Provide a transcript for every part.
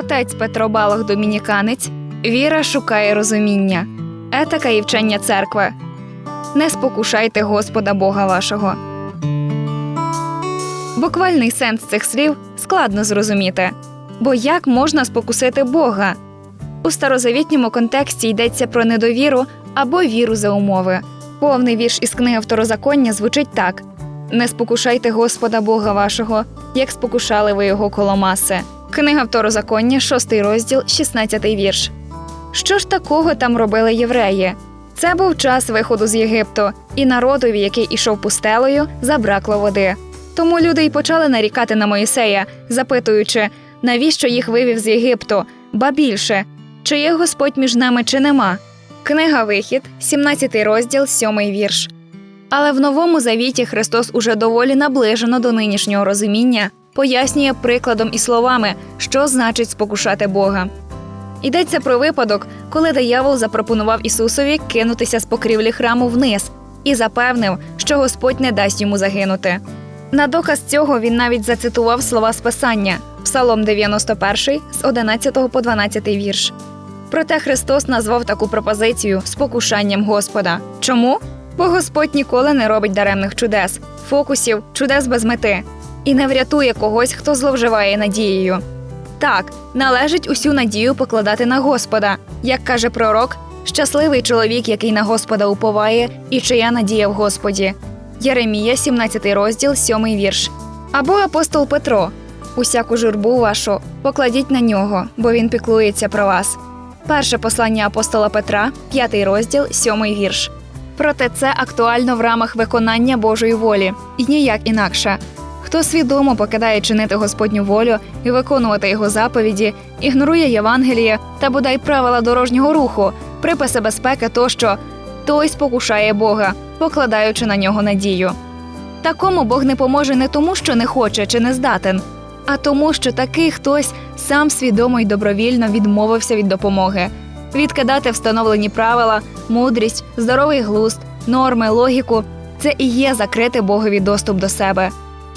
Отець Петро Балах Домініканець. Віра шукає розуміння. Етика і вчення церкви. Не спокушайте Господа Бога вашого. Буквальний сенс цих слів складно зрозуміти. Бо як можна спокусити Бога? У старозавітньому контексті йдеться про недовіру або віру за умови. Повний вірш із книги Второзаконня звучить так: Не спокушайте Господа Бога вашого, як спокушали ви його коло маси. Книга Второзаконня, 6 розділ, 16 вірш. Що ж такого там робили євреї? Це був час виходу з Єгипту, і народові, який ішов пустелею, забракло води. Тому люди й почали нарікати на Моїсея, запитуючи, навіщо їх вивів з Єгипту, ба більше, чи є Господь між нами, чи нема. Книга Вихід, 17 розділ, 7 вірш. Але в новому завіті Христос уже доволі наближено до нинішнього розуміння, пояснює прикладом і словами, що значить спокушати Бога. Йдеться про випадок, коли диявол запропонував Ісусові кинутися з покрівлі храму вниз і запевнив, що Господь не дасть йому загинути. На доказ цього він навіть зацитував слова з Писання Псалом 91 з 11 по 12 вірш. Проте Христос назвав таку пропозицію спокушанням Господа. Чому? Бо Господь ніколи не робить даремних чудес, фокусів, чудес без мети і не врятує когось, хто зловживає надією. Так, належить усю надію покладати на Господа, як каже пророк, щасливий чоловік, який на Господа уповає, і чия надія в Господі. Єремія, 17 розділ, 7 вірш. Або апостол Петро. Усяку журбу вашу покладіть на нього, бо він піклується про вас. Перше послання апостола Петра, 5 розділ, 7 вірш. Проте це актуально в рамах виконання Божої волі, і ніяк інакше. Хто свідомо покидає чинити Господню волю і виконувати його заповіді, ігнорує Євангеліє та бодай правила дорожнього руху, приписи безпеки тощо, той спокушає Бога, покладаючи на нього надію. Такому Бог не поможе не тому, що не хоче чи не здатен, а тому, що такий хтось сам свідомо й добровільно відмовився від допомоги. Відкидати встановлені правила, мудрість, здоровий глузд, норми, логіку це і є закрити Богові доступ до себе.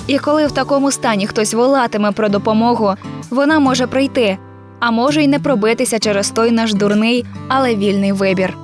І коли в такому стані хтось волатиме про допомогу, вона може прийти, а може й не пробитися через той наш дурний, але вільний вибір.